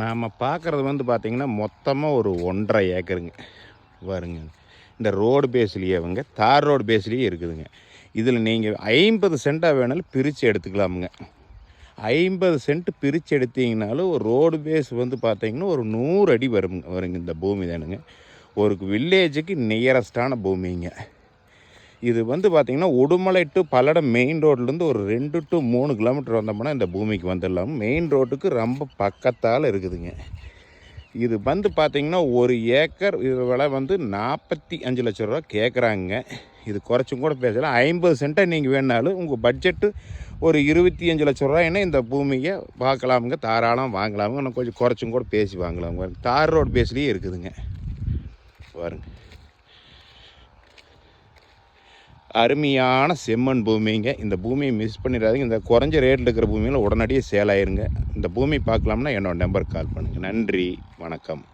நாம் பார்க்குறது வந்து பார்த்திங்கன்னா மொத்தமாக ஒரு ஒன்றரை ஏக்கருங்க. பாருங்க. இந்த ரோடு பேஸ்லேயே அவங்க தார் ரோடு பேஸ்லேயே இருக்குதுங்க. இதில் நீங்கள் ஐம்பது சென்ட்டாக வேணாலும் பிரித்து எடுத்துக்கலாமுங்க. ஐம்பது சென்ட் பிரித்து எடுத்தீங்கனாலும் ஒரு ரோடு பேஸ் வந்து பார்த்தீங்கன்னா ஒரு நூறு அடி வருங்க வருங்க இந்த பூமி தானுங்க. ஒரு வில்லேஜுக்கு நியரஸ்டான பூமிங்க. இது வந்து பார்த்திங்கன்னா உடுமலை டு பல்லடம் மெயின் ரோட்லேருந்து ஒரு ரெண்டு டு மூணு கிலோமீட்டர் வந்தோம்னா இந்த பூமிக்கு வந்துடலாம். மெயின் ரோட்டுக்கு ரொம்ப பக்கத்தால் இருக்குதுங்க. இது வந்து பார்த்திங்கன்னா ஒரு ஏக்கர் இது விலை வந்து நாற்பத்தி அஞ்சு லட்ச ரூபா கேட்குறாங்க இது குறைச்சும் கூட பேசலாம் ஐம்பது சென்ட்டாக நீங்கள் வேணாலும் உங்கள் பட்ஜெட்டு ஒரு இருபத்தி அஞ்சு லட்ச ரூபாய்னா இந்த பூமியை பார்க்கலாமுங்க. தாராளம் வாங்கலாமுங்க. இன்னும் கொஞ்சம் குறைச்சும் கூட பேசி வாங்கலாமுங்க. தார் ரோடு பேஸ்லேயே இருக்குதுங்க. பாருங்கள் அருமையான செம்மண் பூமிங்க. இந்த பூமியை மிஸ் பண்ணிடாதீங்க. இந்த குறைஞ்ச ரேட்டில் இருக்கிற பூமியில் உடனடியே சேல் ஆயிருங்க. இந்த பூமி பார்க்கலாம்னா என்னோடய நம்பருக்கு கால் பண்ணுங்கள் நன்றி. வணக்கம்.